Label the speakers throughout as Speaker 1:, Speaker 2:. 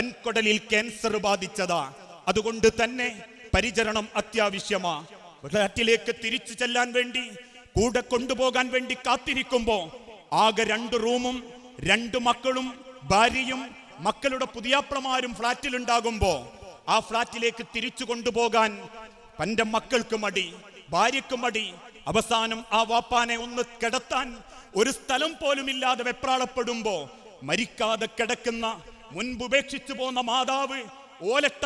Speaker 1: വൻകൊടലിൽ cancer ബാധിച്ചതാ. അതുകൊണ്ട് തന്നെ പരിചരണം അത്യാവശ്യമാ. ഫ്ലാറ്റിലേക്ക് തിരിച്ചു ചെല്ലാൻ വേണ്ടി കൂടെ കൊണ്ടുപോകാൻ വേണ്ടി കാത്തിരിക്കുമ്പോ ആകെ രണ്ട് റൂമും രണ്ട് മക്കളും ഭാര്യയും മക്കളുടെ പുതിയാപ്രമാരും ഫ്ലാറ്റിലുണ്ടാകുമ്പോ ആ ഫ്ലാറ്റിലേക്ക് തിരിച്ചു കൊണ്ടുപോകാൻ തന്റെ മക്കൾക്ക് മടി ഭാര്യക്ക് മടി. അവസാനം ആ വാപ്പാനെ ഒന്ന് കിടത്താൻ ഒരു സ്ഥലം പോലും ഇല്ലാതെ വെപ്രാളപ്പെടുമ്പോ മരിക്കാതെ കിടക്കുന്ന മുൻപ് ഉപേക്ഷിച്ചു പോന്ന മാതാവ് ഓലട്ട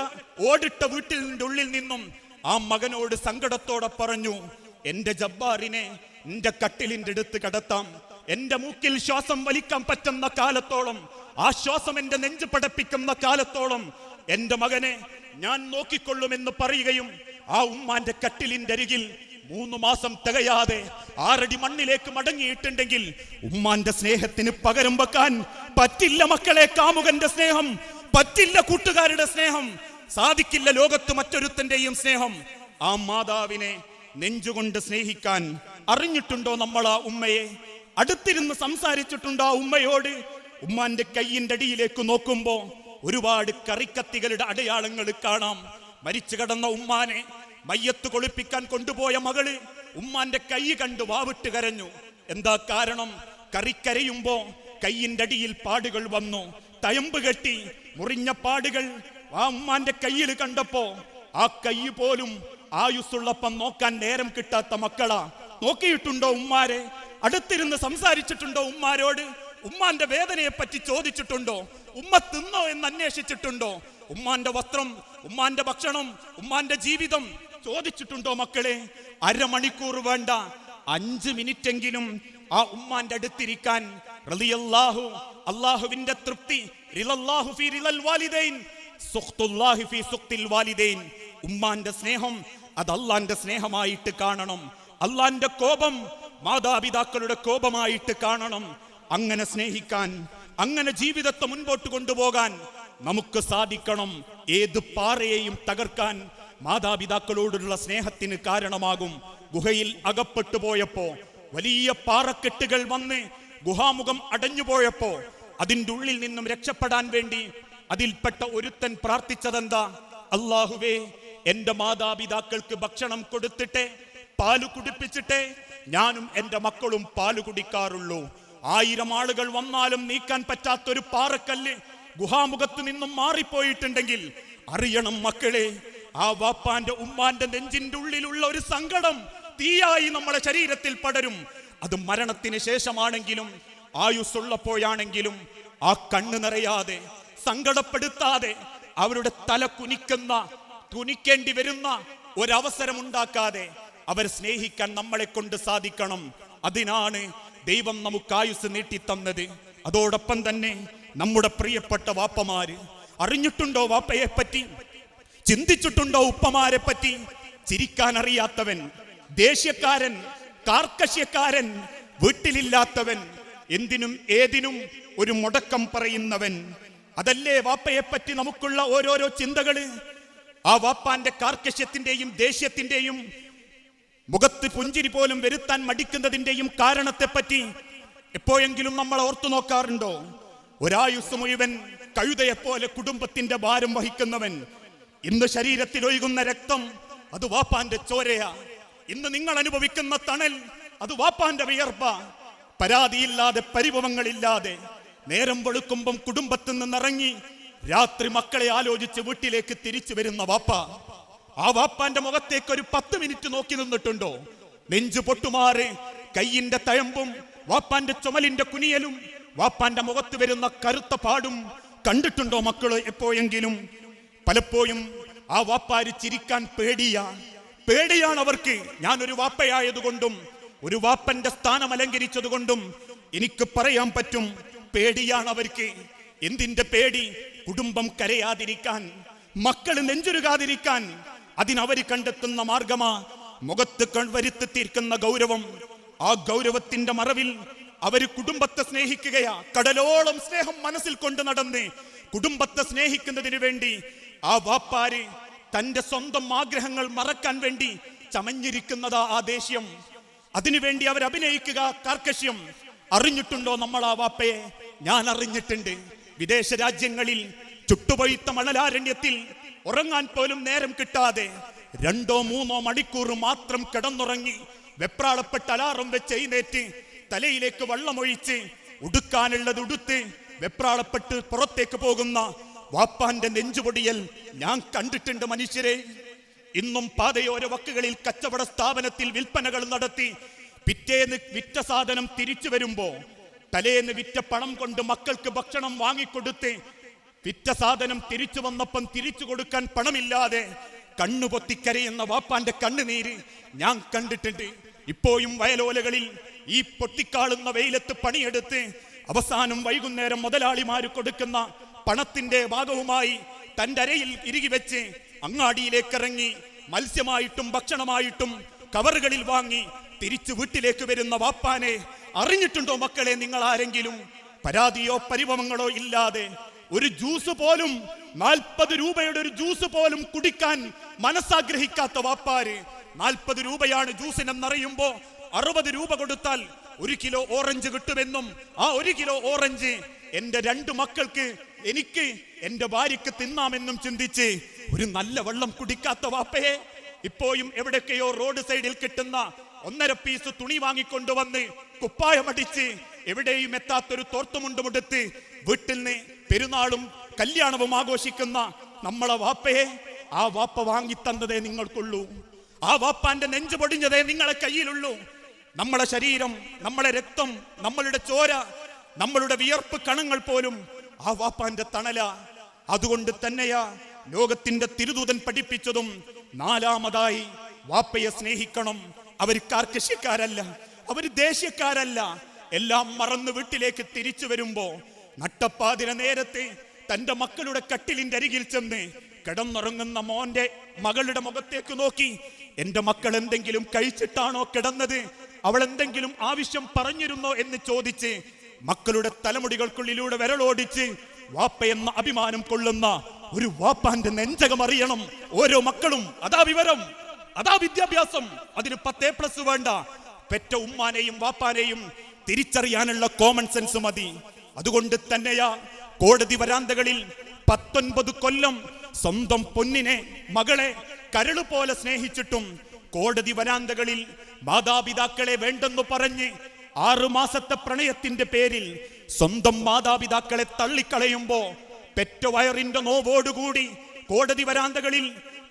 Speaker 1: ഓടിട്ട വീട്ടിന്റെ ഉള്ളിൽ നിന്നും ആ മകനോട് സങ്കടത്തോടെ പറഞ്ഞു എന്റെ ജബ്ബാറിനെ എന്റെ കട്ടിലിന്റെ അടുത്ത് കടത്താം. എന്റെ മൂക്കിൽ ശ്വാസം വലിക്കാൻ പറ്റുന്ന കാലത്തോളം ആ ശ്വാസം എന്റെ നെഞ്ച് പടപ്പിക്കുന്ന കാലത്തോളം എന്റെ മകനെ ഞാൻ നോക്കിക്കൊള്ളുമെന്ന് പറയുകയും ആ ഉമ്മാന്റെ കട്ടിലിന്റെ അരികിൽ മൂന്ന് മാസം തികയാതെ ആറടി മണ്ണിലേക്ക് മടങ്ങിയിട്ടുണ്ടെങ്കിൽ ഉമ്മാന്റെ സ്നേഹത്തിന് പകരം വെക്കാൻ പറ്റില്ല മക്കളെ കാമുകന്റെ സ്നേഹം പറ്റില്ല കൂട്ടുകാരുടെ സ്നേഹം സാധിക്കില്ല ലോകത്ത് മറ്റൊരുത്തന്റെയും സ്നേഹം. ആ മാതാവിനെ നെഞ്ചുകൊണ്ട് സ്നേഹിക്കാൻ അറിഞ്ഞിട്ടുണ്ടോ നമ്മൾ ആ ഉമ്മയെ? അടുത്തിരുന്ന് സംസാരിച്ചിട്ടുണ്ടോ ആ ഉമ്മയോട്? ഉമ്മാന്റെ കയ്യിന്റെ അടിയിലേക്ക് നോക്കുമ്പോ ഒരുപാട് കറിക്കത്തികളുടെ അടയാളങ്ങൾ കാണാം. മരിച്ചു കിടന്ന ഉമ്മാനെ മയ്യത്ത് കൊളിപ്പിക്കാൻ കൊണ്ടുപോയ മകൾ ഉമ്മാന്റെ കൈ കണ്ട് വാവിട്ട് കരഞ്ഞു. എന്താ കാരണം? കറിക്കരയുമ്പോ കൈയിന്റെ അടിയിൽ പാടുകൾ വന്നു. തയമ്പ് കെട്ടി മുറിഞ്ഞ പാടുകൾ ആ ഉമ്മാന്റെ കയ്യിൽ കണ്ടപ്പോ ആ കൈ പോലും ആയുസ്സുള്ളപ്പം നോക്കാൻ നേരം കിട്ടാത്ത മക്കളാ. നോക്കിയിട്ടുണ്ടോ ഉമ്മാരെ? അടുത്തിരുന്ന് സംസാരിച്ചിട്ടുണ്ടോ ഉമ്മാരോട്? ഉമ്മാന്റെ വേദനയെ പറ്റി ചോദിച്ചിട്ടുണ്ടോ? ഉമ്മ തിന്നോ എന്ന് അന്വേഷിച്ചിട്ടുണ്ടോ? ഉമ്മാന്റെ വസ്ത്രം ഉമ്മാന്റെ ഭക്ഷണം ഉമ്മാന്റെ ജീവിതം ചോദിച്ചിട്ടുണ്ടോ മക്കളെ? അരമണിക്കൂർ വേണ്ട. അഞ്ച് മിനിറ്റെങ്കിലും ആ ഉമ്മാന്റെ അടുത്തിരിക്കാൻ റളിയല്ലാഹു അള്ളാഹുവിന്റെ തൃപ്തി റിലല്ലാഹു ഫീ റിലൽ വാലിദൈൻ സുഖ്തുല്ലാഹി ഫീ സുഖ്തിൽ വാലിദൈൻ. ഉമ്മാന്റെ സ്നേഹം അത് അള്ളാന്റെ സ്നേഹമായിട്ട് കാണണം. അള്ളാന്റെ കോപം മാതാപിതാക്കളുടെ കോപമായിട്ട് കാണണം. അങ്ങനെ സ്നേഹിക്കാൻ അങ്ങനെ ജീവിതത്തെ മുൻപോട്ട് കൊണ്ടുപോകാൻ നമുക്ക് സാധിക്കണം. ഏത് പാറയെയും തകർക്കാൻ മാതാപിതാക്കളോടുള്ള സ്നേഹത്തിന് കാരണമാകും. ഗുഹയിൽ അകപ്പെട്ടു പോയപ്പോ വലിയ പാറക്കെട്ടുകൾ വന്ന് ഗുഹാമുഖം അടഞ്ഞുപോയപ്പോ അതിന്റെ ഉള്ളിൽ നിന്നും രക്ഷപ്പെടാൻ വേണ്ടി അതിൽപ്പെട്ട ഒരുത്തൻ പ്രാർത്ഥിച്ചതെന്താ? അള്ളാഹുവേ എന്റെ മാതാപിതാക്കൾക്ക് ഭക്ഷണം കൊടുത്തിട്ടേ പാൽ കുടിപ്പിച്ചിട്ടെ ഞാനും എന്റെ മക്കളും പാൽ കുടിക്കാറുള്ളൂ. ആയിരം ആളുകൾ വന്നാലും നീക്കാൻ പറ്റാത്തൊരു പാറക്കല്ല് ഗുഹാമുഖത്ത് നിന്നും മാറിപ്പോയിട്ടുണ്ടെങ്കിൽ അറിയണം മക്കളെ ആ വാപ്പാന്റെ ഉമ്മാന്റെ നെഞ്ചിന്റെ ഉള്ളിലുള്ള ഒരു സങ്കടം തീയായി നമ്മുടെ ശരീരത്തിൽ പടരും. അത് മരണത്തിന് ശേഷമാണെങ്കിലും ആയുസ്സുള്ളപ്പോഴാണെങ്കിലും ആ കണ്ണു നിറയാതെ സങ്കടപ്പെടുത്താതെ അവരുടെ തല കുനിക്കുന്ന തുനിക്കേണ്ടി വരുന്ന ഒരവസരം ഉണ്ടാക്കാതെ അവർ സ്നേഹിക്കാൻ നമ്മളെ കൊണ്ട് സാധിക്കണം. അതിനാണ് ദൈവം നമുക്ക് ആയുസ് നീട്ടിത്തന്നത് അതോടൊപ്പം തന്നെ നമ്മുടെ പ്രിയപ്പെട്ട വാപ്പമാര് അറിഞ്ഞിട്ടുണ്ടോ വാപ്പയെ പറ്റി ചിന്തിച്ചിട്ടുണ്ടോ ഉപ്പമാരെ പറ്റി ചിരിക്കാൻ അറിയാത്തവൻ ദേഷ്യക്കാരൻ കാർക്കശ്യക്കാരൻ വീട്ടിലില്ലാത്തവൻ എന്തിനും ഏതിനും ഒരു മുടക്കം പറയുന്നവൻ. അതല്ലേ വാപ്പയെ പറ്റി നമുക്കുള്ള ഓരോരോ ചിന്തകൾ? ആ വാപ്പാന്റെ കാർക്കശ്യത്തിന്റെയും ദേഷ്യത്തിന്റെയും മുഖത്ത് പുഞ്ചിരി പോലും വരുത്താൻ മടിക്കുന്നതിന്റെയും കാരണത്തെപ്പറ്റി എപ്പോഴെങ്കിലും നമ്മൾ ഓർത്തു നോക്കാറുണ്ടോ? ഒരായുസ് മുഴുവൻ കഴുതയെപ്പോലെ കുടുംബത്തിന്റെ ഭാരം വഹിക്കുന്നവൻ ഇന്ന് ശരീരത്തിൽ ഒഴുകുന്ന രക്തം അത് വാപ്പാന്റെ ചോരയാ. ഇന്ന് നിങ്ങൾ അനുഭവിക്കുന്ന തണൽ അത് വാപ്പാന്റെ വിയർപ്പ. പരാതിയില്ലാതെ പരിഭവങ്ങളില്ലാതെ നേരം വെളുക്കുമ്പം കുടുംബത്തിൽ നിന്നിറങ്ങി രാത്രി മക്കളെ ആലോചിച്ച് വീട്ടിലേക്ക് തിരിച്ചു വരുന്ന വാപ്പ. ആ വാപ്പാന്റെ മുഖത്തേക്ക് ഒരു പത്ത് മിനിറ്റ് നോക്കി നിന്നിട്ടുണ്ടോ? നെഞ്ചു പൊട്ടുമാറി കയ്യിന്റെ തയമ്പും വാപ്പാന്റെ ചുമലിന്റെ കുനിയലും വാപ്പാന്റെ മുഖത്ത് വരുന്ന കറുത്ത പാടും കണ്ടിട്ടുണ്ടോ മക്കൾ എപ്പോഴെങ്കിലും? പലപ്പോഴും ആ വാപ്പാര് ചിരിക്കാൻ പേടിയാണ്. പേടിയാണ് അവർക്ക്. ഞാനൊരു വാപ്പയായതുകൊണ്ടും ഒരു വാപ്പന്റെ സ്ഥാനം അലങ്കരിച്ചതുകൊണ്ടും എനിക്ക് പറയാൻ പറ്റും പേടിയാണ് അവർക്ക്. എന്തിന്റെ പേടി? കുടുംബം കരയാതിരിക്കാൻ മക്കൾ നെഞ്ചുരുകാതിരിക്കാൻ. അതിനവർ കണ്ടെത്തുന്ന മാർഗമാ മുഖത്ത് കൺവരുത്തി വരുത്തി തീർക്കുന്ന ഗൗരവം. ആ ഗൗരവത്തിന്റെ മറവിൽ അവർ കുടുംബത്തെ സ്നേഹിക്കുകയാ. കടലോളം സ്നേഹം മനസ്സിൽ കൊണ്ട് നടന്ന് കുടുംബത്തെ സ്നേഹിക്കുന്നതിന് വേണ്ടി ആ വാപ്പാര് തന്റെ സ്വന്തം ആഗ്രഹങ്ങൾ മറക്കാൻ വേണ്ടി ചമഞ്ഞിരിക്കുന്നതാ ആ ദേഷ്യം. അതിനുവേണ്ടി അവർ അഭിനയിക്കുക കാർക്കശ്യം. അറിഞ്ഞിട്ടുണ്ടോ നമ്മൾ ആ വാപ്പയെ? ഞാൻ അറിഞ്ഞിട്ടുണ്ട്. വിദേശ രാജ്യങ്ങളിൽ ചുട്ടുപൊയ്ത്ത മണലാരണ്യത്തിൽ ഉറങ്ങാൻ പോലും നേരം കിട്ടാതെ രണ്ടോ മൂന്നോ മണിക്കൂർ മാത്രം കിടന്നുറങ്ങി വെപ്രാളപ്പെട്ട അലാറം വെച്ച് എഴുന്നേറ്റ് തലയിലേക്ക് വെള്ളമൊഴിച്ച് ഉടുക്കാനുള്ളത് ഉടുത്ത് വെപ്രാളപ്പെട്ട് പുറത്തേക്ക് പോകുന്ന വാപ്പാന്റെ നെഞ്ചുപൊടിയൽ ഞാൻ കണ്ടിട്ടുണ്ട് മനുഷ്യരെ. ഇന്നും പാതയോര വക്കുകളിൽ കച്ചവട സ്ഥാപനത്തിൽ വിൽപ്പനകൾ നടത്തി പിറ്റേന്ന് വിറ്റ സാധനം തിരിച്ചു വരുമ്പോ തലേന്ന് വിറ്റ പണം കൊണ്ട് മക്കൾക്ക് ഭക്ഷണം വാങ്ങിക്കൊടുത്ത് വിറ്റ സാധനം തിരിച്ചു വന്നപ്പം തിരിച്ചു കൊടുക്കാൻ പണമില്ലാതെ കണ്ണുപൊത്തിക്കരയുന്ന വാപ്പാന്റെ കണ്ണുനീര് ഞാൻ കണ്ടിട്ടുണ്ട്. ഇപ്പോഴും വയലോലകളിൽ ഈ പൊട്ടിക്കാളുന്ന വെയിലത്ത് പണിയെടുത്ത് അവസാനം വൈകുന്നേരം മുതലാളിമാര് കൊടുക്കുന്ന പണത്തിന്റെ ഭാഗവുമായി തന്റെ അരയിൽ ഇറുകി വെച്ച് അങ്ങാടിയിലേക്ക് ഇറങ്ങി മത്സ്യമായിട്ടും ഭക്ഷണമായിട്ടും കവറുകളിൽ വാങ്ങി തിരിച്ചു വീട്ടിലേക്ക് വരുന്ന വാപ്പാനെ അറിഞ്ഞിട്ടുണ്ടോ മക്കളെ നിങ്ങൾ ആരെങ്കിലും? പരാതിയോ പരിഭവങ്ങളോ ഇല്ലാതെ ഒരു ജ്യൂസ് പോലും നാൽപ്പത് രൂപയുടെ ഒരു ജ്യൂസ് പോലും കുടിക്കാൻ മനസ്സാഗ്രഹിക്കാത്ത വാപ്പാര് നാൽപ്പത് രൂപയാണ് ജ്യൂസിനെന്നറിയുമ്പോ അറുപത് രൂപ കൊടുത്താൽ ഒരു കിലോ ഓറഞ്ച് കിട്ടുമെന്നും ആ ഒരു കിലോ ഓറഞ്ച് എന്റെ രണ്ട് മക്കൾക്ക് എനിക്ക് എന്റെ ഭാര്യക്ക് തിന്നാമെന്നും ചിന്തിച്ച് ഒരു നല്ല വെള്ളം കുടിക്കാത്ത വാപ്പയെ ഇപ്പോഴും എവിടെക്കെയോ റോഡ് സൈഡിൽ കിട്ടുന്ന ഒന്നര പീസ് തുണി വാങ്ങിക്കൊണ്ടുവന്ന് കുപ്പായമടിച്ച് എവിടെയും എത്താത്തൊരു തോർത്തുമുണ്ടുമുടുത്ത് വീട്ടിൽ നിന്ന് പെരുന്നാളും കല്യാണവും ആഘോഷിക്കുന്ന നമ്മളെ വാപ്പയെ ആ വാപ്പ വാങ്ങിത്തന്നതേ നിങ്ങൾക്കുള്ളൂ. ആ വാപ്പാന്റെ നെഞ്ചു പൊടിഞ്ഞതേ നിങ്ങളെ കയ്യിലുള്ളൂ. നമ്മളെ ശരീരം നമ്മളെ രക്തം നമ്മളുടെ ചോര നമ്മളുടെ വിയർപ്പ് കണങ്ങൾ പോലും ആ വാപ്പാന്റെ തണല. അതുകൊണ്ട് തന്നെയാ ലോകത്തിന്റെ തിരുദൂതൻ പഠിപ്പിച്ചതും നാലാമതായി വാപ്പയെ സ്നേഹിക്കണം. അവർ കാർക്കശ്യക്കാരല്ല അവർ ദേശീയക്കാരല്ല. എല്ലാം മറന്ന് വീട്ടിലേക്ക് തിരിച്ചു വരുമ്പോ നട്ടപ്പാതിര നേരത്തെ തന്റെ മക്കളുടെ കട്ടിലിന്റെ അരികിൽ ചെന്ന് കിടന്നുറങ്ങുന്ന മോന്റെ മകളുടെ മുഖത്തേക്ക് നോക്കി എന്റെ മക്കൾ എന്തെങ്കിലും കഴിച്ചിട്ടാണോ കിടന്നത്? അവൾ എന്തെങ്കിലും ആവശ്യം പറഞ്ഞിരുന്നോ? എന്ന് ചോദിച്ച് മക്കളുടെ തലമുടികൾക്കുള്ളിലൂടെ വിരളോടിച്ച് വാപ്പ എന്ന അഭിമാനം കൊള്ളുന്ന ഒരു വാപ്പാന്റെ നെഞ്ചകം അറിയണം. ഓരോ മക്കളും അതാ വിവരം അതാ വിദ്യാഭ്യാസം. അതിന് പത്തേ പ്ലസ് വേണ്ട. പെറ്റ ഉമ്മാനെയും വാപ്പാനെയും തിരിച്ചറിയാനുള്ള കോമൺ സെൻസ് മതി. അതുകൊണ്ട് തന്നെയാ കോടതി വരാന്തകളിൽ പത്തൊൻപത് കൊല്ലം സ്വന്തം പൊന്നിനെ മകളെ കരൾ പോലെ സ്നേഹിച്ചിട്ടും കോടതി വരാന്തകളിൽ മാതാപിതാക്കളെ വേണ്ടെന്ന് പറഞ്ഞ് ആറു മാസത്തെ പ്രണയത്തിന്റെ പേരിൽ സ്വന്തം മാതാപിതാക്കളെ തള്ളിക്കളയുമ്പോ പെറ്റ വയറിന്റെ നോവോടുകൂടി കോടതി വരാന്തകളിൽ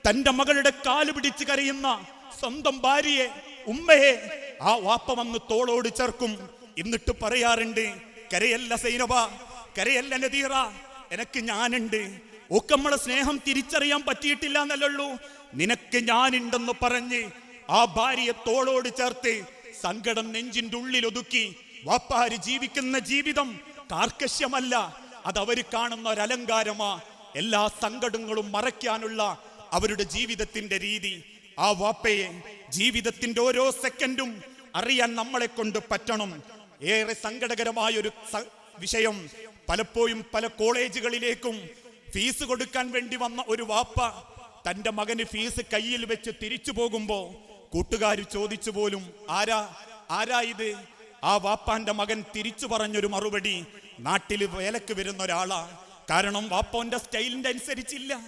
Speaker 1: തന്റെ മകളുടെ കാൽ പിടിച്ച് കരയുന്ന സ്വന്തം ഭാര്യയെ ഉമ്മയെ ആ വാപ്പ വന്ന് തോളോട് ചേർക്കും. എന്നിട്ട് പറയാറുണ്ട് കരയല്ല സൈനബ കരയല്ല നദീറ എനക്ക് ഞാനുണ്ട്. ഒക്കെ നമ്മളെ സ്നേഹം തിരിച്ചറിയാൻ പറ്റിയിട്ടില്ല എന്നല്ലുള്ളൂ നിനക്ക് ഞാനുണ്ടെന്ന് പറഞ്ഞ് ആ ഭാര്യയെ തോളോട് ചേർത്ത് സങ്കടം നെഞ്ചിന്റെ ഉള്ളിൽ ഒതുക്കി വാപ്പാര് ജീവിക്കുന്ന ജീവിതം കാർക്കശ്യമല്ല. അത് അവർ കാണുന്ന ഒരലങ്കാരമാ. എല്ലാ സങ്കടങ്ങളും മറയ്ക്കാനുള്ള അവരുടെ ജീവിതത്തിന്റെ രീതി. ആ വാപ്പയെ ജീവിതത്തിന്റെ ഓരോ സെക്കൻഡും അറിയാൻ നമ്മളെ കൊണ്ട് പറ്റണം. ഏറെ സങ്കടകരമായ ഒരു വിഷയം പലപ്പോഴും പല കോളേജുകളിലേക്കും ഫീസ് കൊടുക്കാൻ വേണ്ടി വന്ന ഒരു വാപ്പ തന്റെ മകന് ഫീസ് കയ്യിൽ വെച്ച് തിരിച്ചു പോകുമ്പോ കൂട്ടുകാർ ചോദിച്ചു പോലും ആരാ ആരാ ഇത്? ആ വാപ്പാന്റെ മകൻ തിരിച്ചു പറഞ്ഞൊരു മറുപടി നാട്ടിൽ വേലക്ക് വരുന്ന ഒരാളാ. കാരണം വാപ്പോന്റെ സ്റ്റൈലിന്റെ അനുസരിച്ചില്ല.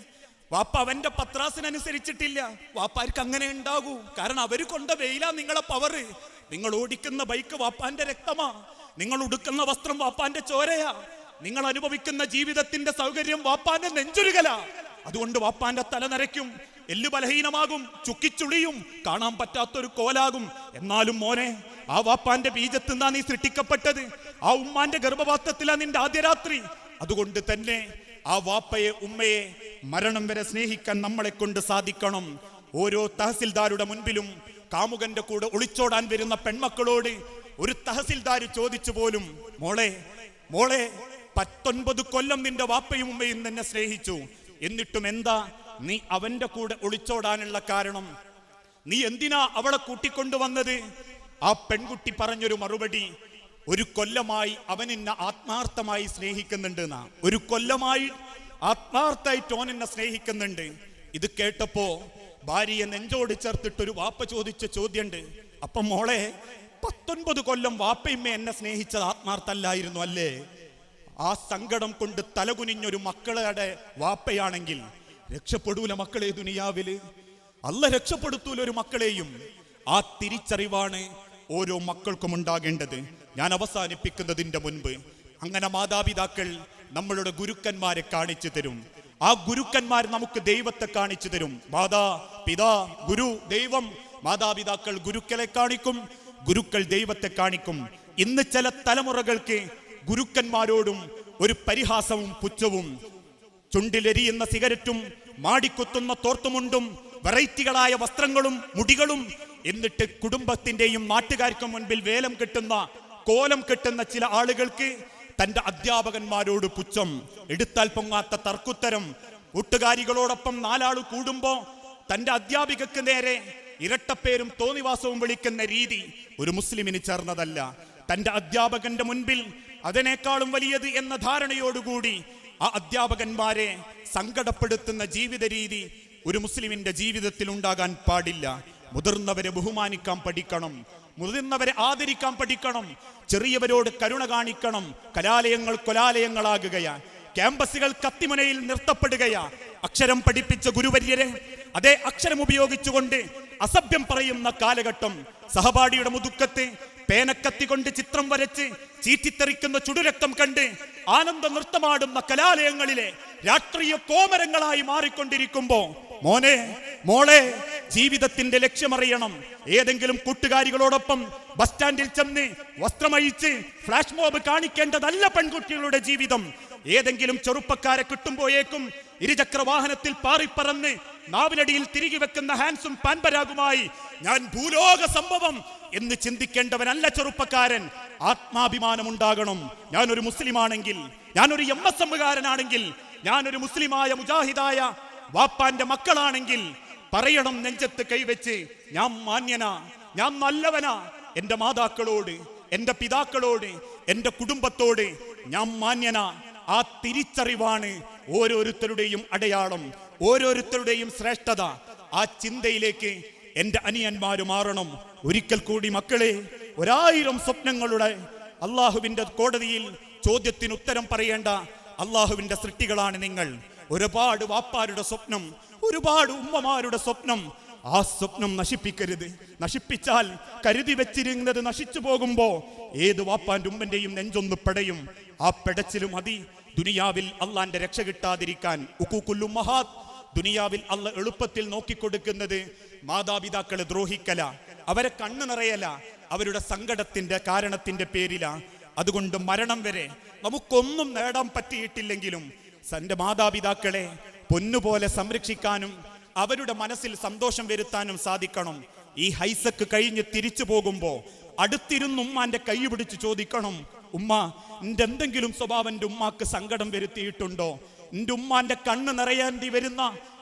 Speaker 1: വാപ്പ അവന്റെ പത്രാസിനനുസരിച്ചിട്ടില്ല. വാപ്പാർക്ക് അങ്ങനെ ഉണ്ടാകൂ. കാരണം അവർ കൊണ്ട വെയിലാ നിങ്ങളെ പവറ് നിങ്ങൾ ഓടിക്കുന്ന ബൈക്ക് വാപ്പാന്റെ രക്തമാ. നിങ്ങൾ ഉടുക്കുന്ന വസ്ത്രം വാപ്പാന്റെ ചോരയാ. നിങ്ങൾ അനുഭവിക്കുന്ന ജീവിതത്തിന്റെ സൗകര്യം വാപ്പാന്റെ നെഞ്ചുരുകല. അതുകൊണ്ട് വാപ്പാന്റെ തല നരയ്ക്കും എല്ലു ബലഹീനമാകും ചുക്കിച്ചുളിയും കാണാൻ പറ്റാത്തൊരു കോലാകും. എന്നാലും മോനെ ആ വാപ്പാന്റെ ബീജത്തിൽ നിന്നാ നീ സൃഷ്ടിക്കപ്പെട്ടത്? ആ ഉമ്മാന്റെ ഗർഭപാത്രത്തിലാ നിന്റെ ആദ്യ രാത്രി. അതുകൊണ്ട് തന്നെ ആ വാപ്പയെ ഉമ്മയെ മരണം വരെ സ്നേഹിക്കാൻ നമ്മളെ കൊണ്ട് സാധിക്കണം. ഓരോ തഹസിൽദാരുടെ മുൻപിലും കാമുകന്റെ കൂടെ ഒളിച്ചോടാൻ വരുന്ന പെൺമക്കളോട് ഒരു തഹസിൽദാർ ചോദിച്ചു പോലും മോളെ മോളെ പത്തൊൻപത് കൊല്ലം നിന്റെ വാപ്പയും ഉമ്മയും തന്നെ സ്നേഹിച്ചു. എന്നിട്ടും എന്താ നീ അവന്റെ കൂടെ ഒളിച്ചോടാനുള്ള കാരണം? നീ എന്തിനാ അവളെ കൂട്ടിക്കൊണ്ടുവന്നത്? ആ പെൺകുട്ടി പറഞ്ഞൊരു മറുപടി ഒരു കൊല്ലമായി അവൻ എന്നെ ആത്മാർത്ഥമായി സ്നേഹിക്കുന്നുണ്ട് ഒരു കൊല്ലമായി ആത്മാർത്ഥമായിട്ട് ഓൻ എന്നെ സ്നേഹിക്കുന്നുണ്ട്. ഇത് കേട്ടപ്പോ ഭാര്യയെ നെഞ്ചോട് ചേർത്തിട്ട് ഒരു വാപ്പ ചോദിച്ച ചോദ്യമുണ്ട് അപ്പൊ മോളെ പത്തൊൻപത് കൊല്ലം വാപ്പയമ്മ എന്നെ സ്നേഹിച്ചത് ആത്മാർത്ഥല്ലായിരുന്നു അല്ലേ? ആ സങ്കടം കൊണ്ട് തലകുനിഞ്ഞൊരു മക്കളുടെ വാപ്പയാണെങ്കിൽ രക്ഷപ്പെടൂല മക്കളെ ദുനിയാവിൽ. അല്ല രക്ഷപ്പെടുത്തൂല ഒരു മക്കളെയും. ആ തിരിച്ചറിവാണ് ഓരോ മക്കൾക്കും ഉണ്ടാകേണ്ടത്. ഞാൻ അവസാനിപ്പിക്കുന്നതിന്റെ മുൻപ് അങ്ങനെ മാതാപിതാക്കൾ നമ്മളുടെ ഗുരുക്കന്മാരെ കാണിച്ചു തരും. ആ ഗുരുക്കന്മാർ നമുക്ക് ദൈവത്തെ കാണിച്ചു തരും. മാതാ പിതാ ഗുരു ദൈവം. മാതാപിതാക്കൾ ഗുരുക്കളെ കാണിക്കും ഗുരുക്കൾ ദൈവത്തെ കാണിക്കും. ഇന്ന് ചില തലമുറകൾക്ക് ഗുരുക്കന്മാരോടും ഒരു പരിഹാസവും പുച്ഛവും. ചുണ്ടിലെരിയുന്ന സിഗരറ്റും മാടിക്കുത്തുന്ന തോർത്തുമുണ്ടും വെറൈറ്റികളായ വസ്ത്രങ്ങളും മുടികളും എന്നിട്ട് കുടുംബത്തിന്റെയും നാട്ടുകാർക്കും മുൻപിൽ വേലം കെട്ടുന്ന കോലം കെട്ടുന്ന ചില ആളുകൾക്ക് തന്റെ അധ്യാപകന്മാരോട് പുച്ഛം. എടുത്താൽ പൊങ്ങാത്ത തർക്കുത്തരം. കൂട്ടുകാരികളോടൊപ്പം നാലാൾ കൂടുമ്പോ തന്റെ അധ്യാപികക്ക് നേരെ ഇരട്ടപ്പേരും തോന്നിവാസവും വിളിക്കുന്ന രീതി ഒരു മുസ്ലിമിന് ചേർന്നതല്ല. തന്റെ അധ്യാപകന്റെ മുൻപിൽ അതിനേക്കാളും വലിയത് എന്ന ധാരണയോടുകൂടി ആ അധ്യാപകന്മാരെ സങ്കടപ്പെടുത്തുന്ന ജീവിത രീതി ഒരു മുസ്ലിമിന്റെ ജീവിതത്തിൽ ഉണ്ടാകാൻ പാടില്ല. മുതിർന്നവരെ ബഹുമാനിക്കാൻ പഠിക്കണം. മുതിർന്നവരെ ആദരിക്കാൻ പഠിക്കണം. ചെറിയവരോട് കരുണ കാണിക്കണം. കലാലയങ്ങൾ കൊലാലയങ്ങളാകുകയാണ് ക്യാമ്പസുകൾ കത്തിമുനയിൽ നിർത്തപ്പെടുകയാ. അക്ഷരം പഠിപ്പിച്ച ഗുരുവര്യരെ അതേ അക്ഷരം ഉപയോഗിച്ചുകൊണ്ട് അസഭ്യം പറയുന്ന കാലഘട്ടം സഹപാഠിയുടെ മുതുക്കത്ത് പേനക്കത്തി കൊണ്ട് ചിത്രം വരച്ച് ചീറ്റിത്തെറിക്കുന്ന ചുടുരക്തം കണ്ട് ആനന്ദ നൃത്തമാടുന്ന കലാലയങ്ങളിലെ രാഷ്ട്രീയ കോമരങ്ങളായി മാറിക്കൊണ്ടിരിക്കുമ്പോ മോനെ മോളെ ജീവിതത്തിന്റെ ലക്ഷ്യമറിയണം. ഏതെങ്കിലും കൂട്ടുകാരികളോടൊപ്പം ബസ് സ്റ്റാൻഡിൽ ചെന്ന് വസ്ത്രമഴിച്ച് ഫ്ലാഷ് മോബ് കാണിക്കേണ്ടതല്ല പെൺകുട്ടികളുടെ ജീവിതം. ഏതെങ്കിലും ചെറുപ്പക്കാരെ കിട്ടുമ്പോഴേക്കും ഇരുചക്ര വാഹനത്തിൽ പാറിപ്പറന്ന് നാവിനടിയിൽ തിരികെ വെക്കുന്ന ഹാൻസും പാൻപരാഗുമായി ഞാൻ ഭൂലോക സംഭവം എന്ന് ചിന്തിക്കേണ്ടവനല്ല ചെറുപ്പക്കാരൻ. ആത്മാഭിമാനം ഉണ്ടാകണം ഞാനൊരു മുസ്ലിമാണെങ്കിൽ ഞാനൊരു എം എസ് എമ്മുകാരനാണെങ്കിൽ ഞാനൊരു മുസ്ലിമായ മുജാഹിദായ വാപ്പാന്റെ മക്കളാണെങ്കിൽ പറയണം നെഞ്ചത്ത് കൈവച്ച് ഞാൻ മാന്യനാ ഞാൻ നല്ലവനാ എന്റെ മാതാക്കളോട് എന്റെ പിതാക്കളോട് എന്റെ കുടുംബത്തോട് ഞാൻ മാന്യനാ. ആ തിരിച്ചറിവാണ് ഓരോരുത്തരുടെയും അടയാളം ഓരോരുത്തരുടെയും ശ്രേഷ്ഠത. ആ ചിന്തയിലേക്ക് എന്റെ അനിയന്മാര് മാറണം. ഒരിക്കൽ കൂടി മക്കളെ ഒരായിരം സ്വപ്നങ്ങളുടെ അള്ളാഹുവിന്റെ കോടതിയിൽ ചോദ്യത്തിന് ഉത്തരം പറയേണ്ട അള്ളാഹുവിന്റെ സൃഷ്ടികളാണ് നിങ്ങൾ. ഒരുപാട് വാപ്പാരുടെ സ്വപ്നം ഒരുപാട് ഉമ്മമാരുടെ സ്വപ്നം. ആ സ്വപ്നം നശിപ്പിക്കരുത്. നശിപ്പിച്ചാൽ കരുതി വെച്ചിരുന്നത് നശിച്ചു പോകുമ്പോ ഏത് വാപ്പാന്റെ ഉമ്മന്റെയും നെഞ്ചൊന്ന് പെടയും. ആ പെടച്ചിലും മതി. ദുനിയാവിൽ അള്ളാന്റെ രക്ഷ കിട്ടാതിരിക്കാൻ ഉക്കൂക്കുല്ലു മഹാത് ദുനിയാവിൽ അള്ള എളുപ്പത്തിൽ നോക്കിക്കൊടുക്കുന്നത് മാതാപിതാക്കളെ ദ്രോഹിക്കല അവരെ കണ്ണു നിറയല അവരുടെ സങ്കടത്തിന്റെ കാരണത്തിന്റെ പേരില. അതുകൊണ്ട് മരണം വരെ നമുക്കൊന്നും നേടാൻ പറ്റിയിട്ടില്ലെങ്കിലും തന്റെ മാതാപിതാക്കളെ പൊന്നുപോലെ സംരക്ഷിക്കാനും അവരുടെ മനസ്സിൽ സന്തോഷം വരുത്താനും സാധിക്കണം. ഈ ഹൈസക്ക് കഴിഞ്ഞ് തിരിച്ചു പോകുമ്പോൾ അടുത്തിരുന്നും ഉമ്മാന്റെ കൈ പിടിച്ച് ചോദിക്കണം ഉമ്മ എന്റെ എന്തെങ്കിലും സ്വഭാവം എന്റെ ഉമ്മാക്ക് സങ്കടം വരുത്തിയിട്ടുണ്ടോ? എന്റെ ഉമ്മാന്റെ കണ്ണ് നിറയേണ്ടി വരുന്ന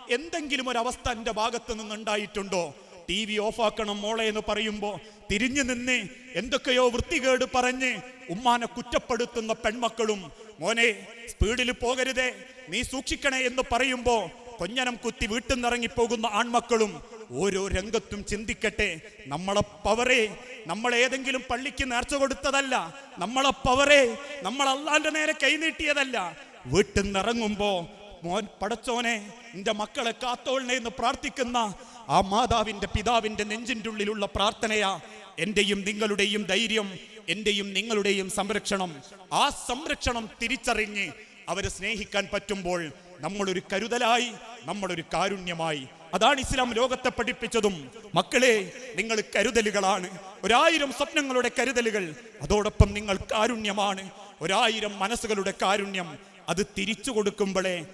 Speaker 1: എന്തെങ്കിലും ഒരു അവസ്ഥ എന്റെ ഭാഗത്ത് നിന്നുണ്ടായിട്ടുണ്ടോ? ടി വി ഓഫാക്കണം മോളെ എന്ന് പറയുമ്പോ തിരിഞ്ഞു നിന്ന് എന്തൊക്കെയോ വൃത്തികേട് പറഞ്ഞ് ഉമ്മാനെ കുറ്റപ്പെടുത്തുന്ന പെൺമക്കളും മോനെ സ്പീഡിൽ പോകരുതേ നീ സൂക്ഷിക്കണേ എന്ന് പറയുമ്പോ കൊഞ്ഞനം കുത്തി വീട്ടിൽ നിന്നിറങ്ങി പോകുന്ന ആൺമക്കളും ഓരോ രംഗത്തും ചിന്തിക്കട്ടെ. നമ്മളെ പവറെ നമ്മൾ ഏതെങ്കിലും പള്ളിക്ക് നേർച്ച കൊടുത്തതല്ല. നമ്മളെ പവറെ നമ്മൾ അള്ളാന്റെ നേരെ കൈനീട്ടിയതല്ല വീട്ടിൽ നിന്നിറങ്ങുമ്പോ മോൻ പടച്ചോനെ എന്റെ മക്കളെ കാത്തോളിനെ എന്ന് പ്രാർത്ഥിക്കുന്ന ആ മാതാവിന്റെ പിതാവിന്റെ നെഞ്ചിന്റെ ഉള്ളിലുള്ള പ്രാർത്ഥനയാ എന്റെയും നിങ്ങളുടെയും ധൈര്യം എന്റെയും നിങ്ങളുടെയും സംരക്ഷണം. ആ സംരക്ഷണം തിരിച്ചറിഞ്ഞ് അവരെ സ്നേഹിക്കാൻ പറ്റുമ്പോൾ നമ്മളൊരു കരുതലായി നമ്മളൊരു കാരുണ്യമായി അതാണ് ഇസ്ലാം ലോകത്തെ പഠിപ്പിച്ചതും. മക്കളെ നിങ്ങൾ കരുതലുകളാണ്. ഒരായിരം സ്വപ്നങ്ങളുടെ കരുതലുകൾ അതോടൊപ്പം നിങ്ങൾ കാരുണ്യമാണ്. ഒരായിരം മനസ്സുകളുടെ കാരുണ്യം അത് തിരിച്ചു കൊടുക്കുമ്പോഴേ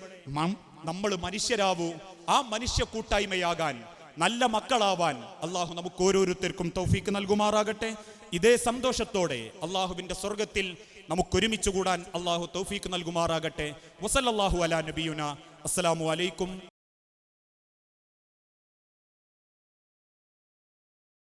Speaker 1: നമ്മൾ മനുഷ്യരാവൂ. ആ മനുഷ്യ കൂട്ടായ്മയാകാൻ നല്ല മക്കളാവാൻ അള്ളാഹു നമുക്ക് ഓരോരുത്തർക്കും തൗഫീക്ക് നൽകുമാറാകട്ടെ. ഇതേ സന്തോഷത്തോടെ അള്ളാഹുവിന്റെ സ്വർഗത്തിൽ നമുക്ക് ഒരുമിച്ച് കൂടാൻ അള്ളാഹു തൗഫീക്ക് നൽകുമാറാകട്ടെ. വസല്ലാഹു അലാ നബിയുന. അസ്സലാമു അലൈക്കും.